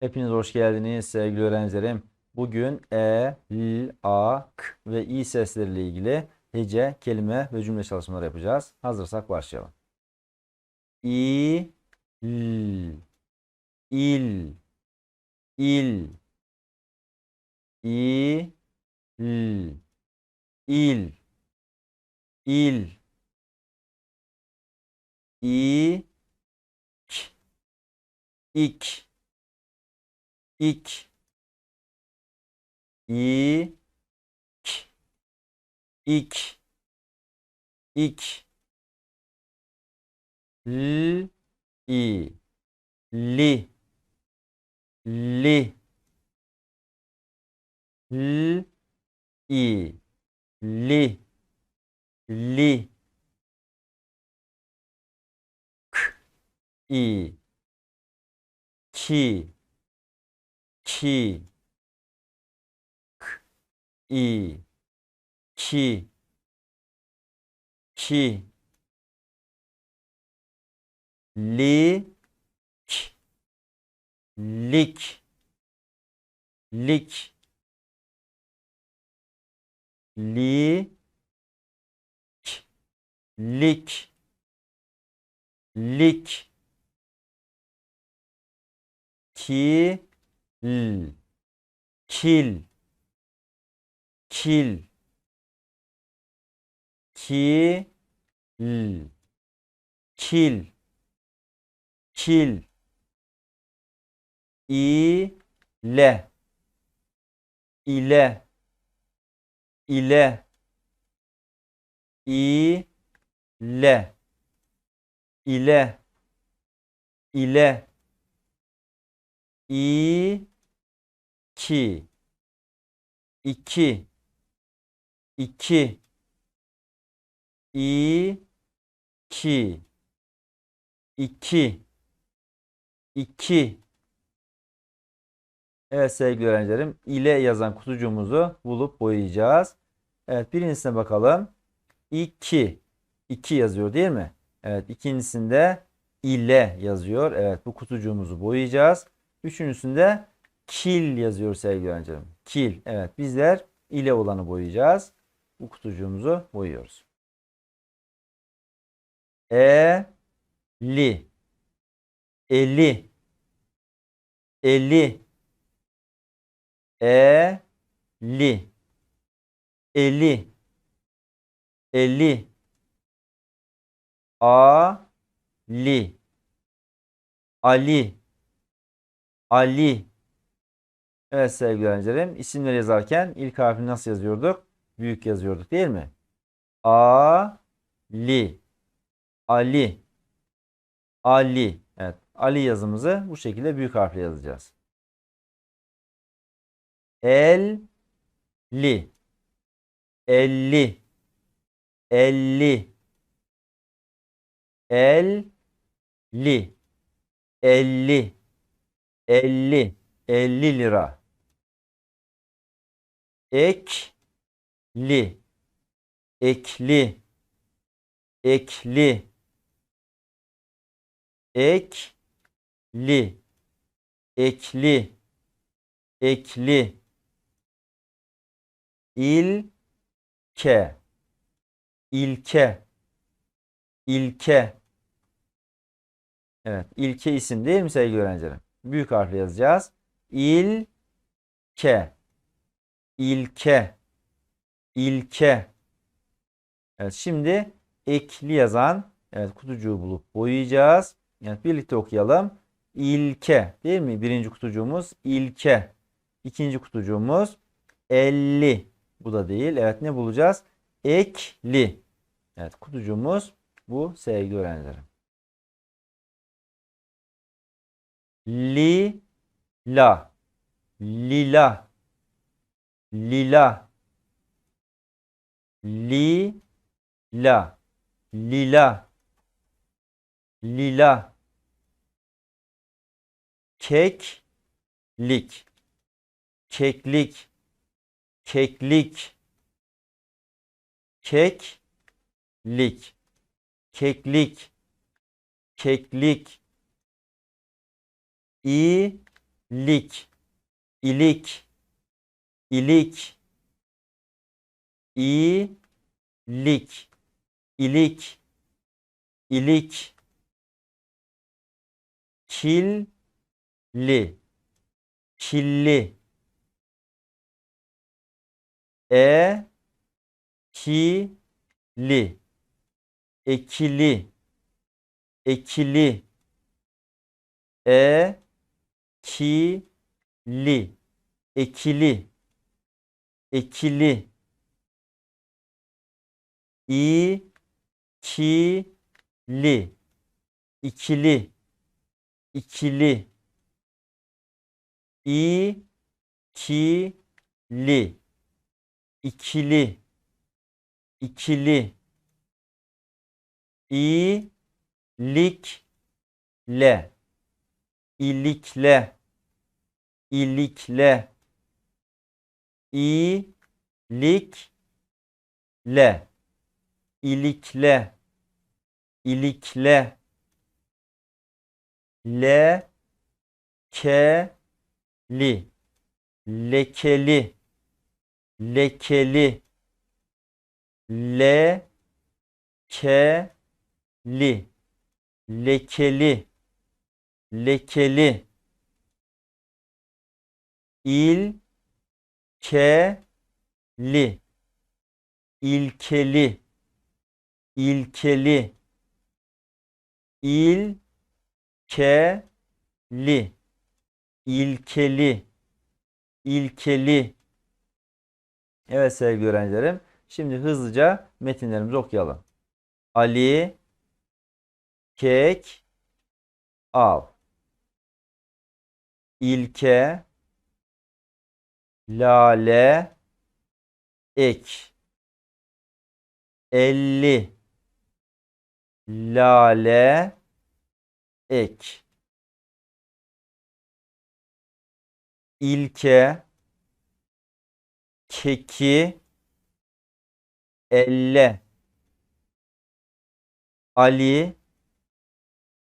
Hepiniz hoş geldiniz sevgili öğrencilerim. Bugün E, L, A, K ve İ sesleriyle ilgili hece, kelime ve cümle çalışmaları yapacağız. Hazırsak başlayalım. İ, L, il, il, İ, L, il, il, İ, İk, ik, i, k, ik, ik, l, i, li, li, l, i, li, li, i, ki, ki, k, i, ki, ki, li, k, lik, lik, li, k, lik, lik, kil, kil, ki, l, kil, kil, ile, ile, ile, ile, ile, ile, iki, iki, i, ki, iki, iki. Evet sevgili öğrencilerim, ile yazan kutucuğumuzu bulup boyayacağız. Evet birincisine bakalım. 2. 2 yazıyor değil mi? Evet ikincisinde ile yazıyor. Evet bu kutucuğumuzu boyayacağız. Üçüncüsünde kil yazıyor sevgili öğrencilerim. Kil. Evet bizler ile olanı boyayacağız. Bu kutucuğumuzu boyuyoruz. E li eli eli e li eli eli a li Ali Ali. Evet sevgili öğrencilerim isimleri yazarken ilk harfini nasıl yazıyorduk? Büyük yazıyorduk değil mi? A li Ali. Ali. Evet Ali yazımızı bu şekilde büyük harfle yazacağız. El. Li. Elli. Elli. El. Li. Elli elli elli lira. Ekli ekli ekli. Ekli ekli ekli. İlke ilke ilke. Evet, ilke isim değil mi sevgili öğrencilerim? Büyük harfle yazacağız. İlke ilke ilke Evet, şimdi ekli yazan evet kutucuğu bulup boyayacağız. Evet, birlikte okuyalım. İlke değil mi? Birinci kutucuğumuz ilke. İkinci kutucuğumuz 50. Bu da değil. Evet ne bulacağız? Ekli. Evet kutucuğumuz bu sevgili öğrencilerim. Li la lila. Lila. Li la lila. Lila. Keklik. Keklik. Keklik. Keklik. Keklik, keklik, iyilik, ilik, ilik, iyilik, ilik, ilik, killi, killi, e, ki, li, ekili, ekili, e, ki, li, ekili, ekili, i, ki, li, ikili, ikili, i, ki, li, ikili, ikili, iyilikle, ilikle, ilikle, iyilikle, ilikle, ilikle, lekeli, lekeli, lekeli, lekeli, lekeli, lekeli, ilkeli, ilkeli, ilkeli, ilkeli, ilkeli, ilkeli. Evet sevgili öğrencilerim. Şimdi hızlıca metinlerimizi okuyalım. Ali kek al. İlke lale ek. Elli. Lale ek. İlke. Keki. Elle. Ali.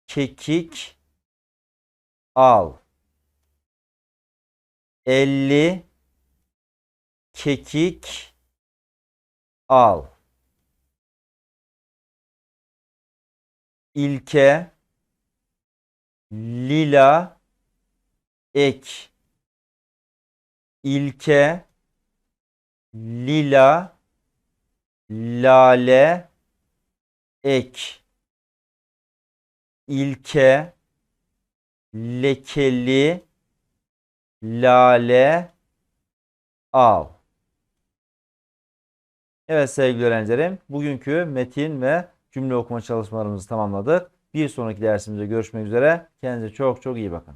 Kekik. Al. Elli kekik al. İlke lila ek. İlke lila lale ek ilke lekeli lale al. Evet sevgili öğrencilerim, bugünkü metin ve cümle okuma çalışmalarımızı tamamladık. Bir sonraki dersimizde görüşmek üzere. Kendinize çok çok iyi bakın.